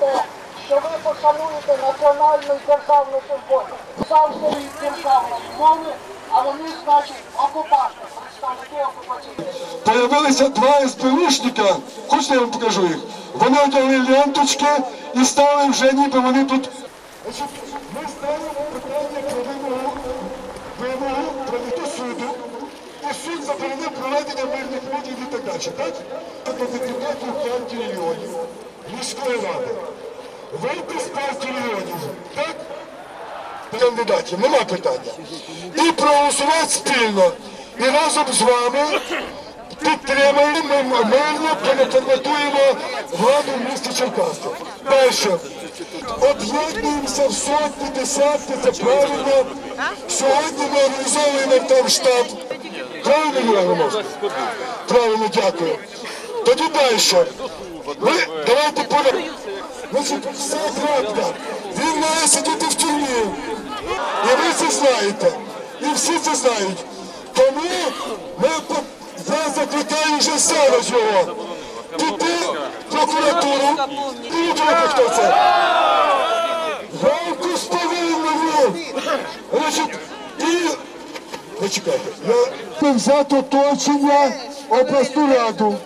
те, що ви пошануєте національну і державну символіку. Сам стоїть державної мови, а вони, значить, окупанти, представники окупаційної. Появилися два СБУшника, хочете я вам покажу їх? Вони одягли ленточки і стали вже ніби вони тут. Ми ставимо питання про вимогу, вимогу суду, і суд заборонив проведення мирних мітів і так далі, так? До депутатів партії регіонів, міської. Вийти з партії регіонів, так? Кандидатів, нема питання. І проголосувати спільно. І разом з вами підтримаємо, ми мирно переформатуємо владу місті Черкаси. Перше. Об'єднуємося в сотні, десятки, це правильно. Сьогодні ми організовуємо там штаб. Правильно, Юрій Романовський? Правильно, дякую. Тоді далі. Ми давайте подамо. Значить, все крапка. Він має сидіти в тюрмі. І ви це знаєте. І всі це знають. Тому ми, я закликаю вже зараз його піти в прокуратуру. І знаєте, хто це? Галку сповільнили. Значить, і... Почекайте. Я взяти оточення обласну раду.